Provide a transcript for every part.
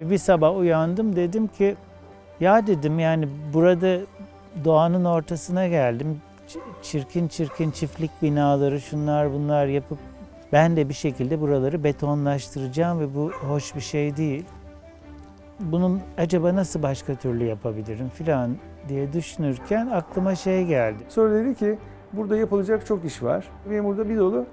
Bir sabah uyandım dedim ki ya dedim yani burada doğanın ortasına geldim. Çirkin çirkin çiftlik binaları şunlar bunlar yapıp ben de bir şekilde buraları betonlaştıracağım ve bu hoş bir şey değil. Bunun acaba nasıl başka türlü yapabilirim filan diye düşünürken aklıma şey geldi. Sonra dedi ki burada yapılacak çok iş var. Benim burada bir dolu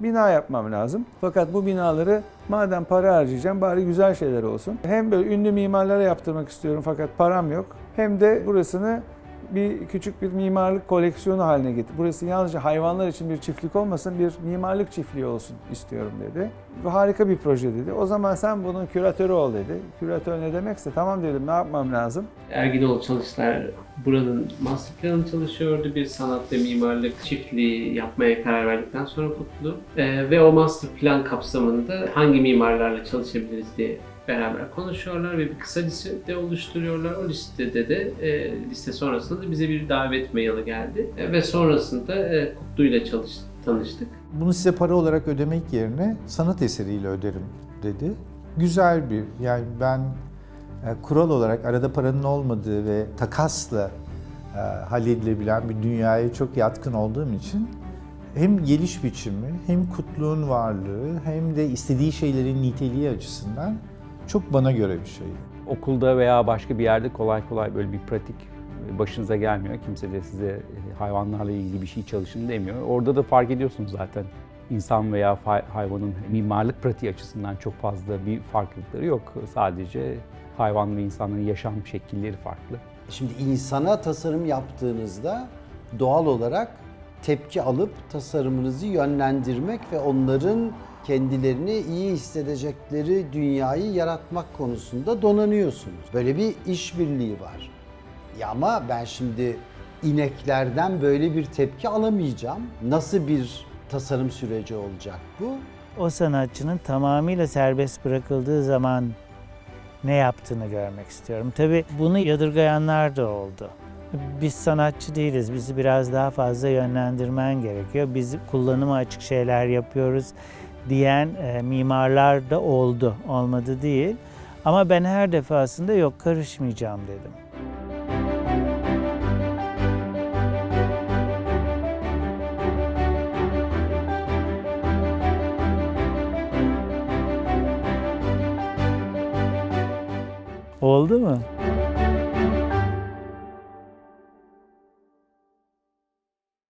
bina yapmam lazım. Fakat bu binaları madem para harcayacağım bari güzel şeyler olsun. Hem böyle ünlü mimarlara yaptırmak istiyorum fakat param yok. Hem de burasını bir küçük bir mimarlık koleksiyonu haline getir. Burası yalnızca hayvanlar için bir çiftlik olmasın, bir mimarlık çiftliği olsun istiyorum dedi. Bu harika bir proje dedi. O zaman sen bunun küratörü ol dedi. Küratör ne demekse tamam dedim ne yapmam lazım. Erginoğlu Çalışlar buranın master planını çalışıyordu. Bir sanat ve mimarlık çiftliği yapmaya karar verdikten sonra Kutlu. Ee, ve o master plan kapsamında hangi mimarlarla çalışabiliriz diye beraber konuşuyorlar ve bir kısa liste oluşturuyorlar. O listede de e, liste sonrasında da bize bir davet maili geldi. E, ve sonrasında e, Kutlu ile çalış, tanıştık. Bunu size para olarak ödemek yerine sanat eseriyle öderim dedi. Güzel bir yani ben e, kural olarak arada paranın olmadığı ve takasla e, halledilebilen bir dünyaya çok yatkın olduğum için hem geliş biçimi hem kutluğun varlığı hem de istediği şeylerin niteliği açısından çok bana göre bir şey. okulda veya başka bir yerde kolay kolay böyle bir pratik başınıza gelmiyor. Kimse de size e, hayvanlarla ilgili bir şey çalışın demiyor. Orada da fark ediyorsunuz zaten insan veya hayvanın mimarlık pratiği açısından çok fazla bir farklılıkları yok. Sadece hayvan ve insanların yaşam şekilleri farklı. Şimdi insana tasarım yaptığınızda doğal olarak tepki alıp tasarımınızı yönlendirmek ve onların kendilerini iyi hissedecekleri dünyayı yaratmak konusunda donanıyorsunuz. Böyle bir işbirliği var. Ya ama ben şimdi ineklerden böyle bir tepki alamayacağım. Nasıl bir tasarım süreci olacak bu? O sanatçının tamamıyla serbest bırakıldığı zaman ne yaptığını görmek istiyorum. Tabii bunu yadırgayanlar da oldu. Biz sanatçı değiliz, bizi biraz daha fazla yönlendirmen gerekiyor. Biz kullanıma açık şeyler yapıyoruz diyen e, mimarlar da oldu, olmadı değil. Ama ben her defasında yok karışmayacağım dedim. Oldu mu?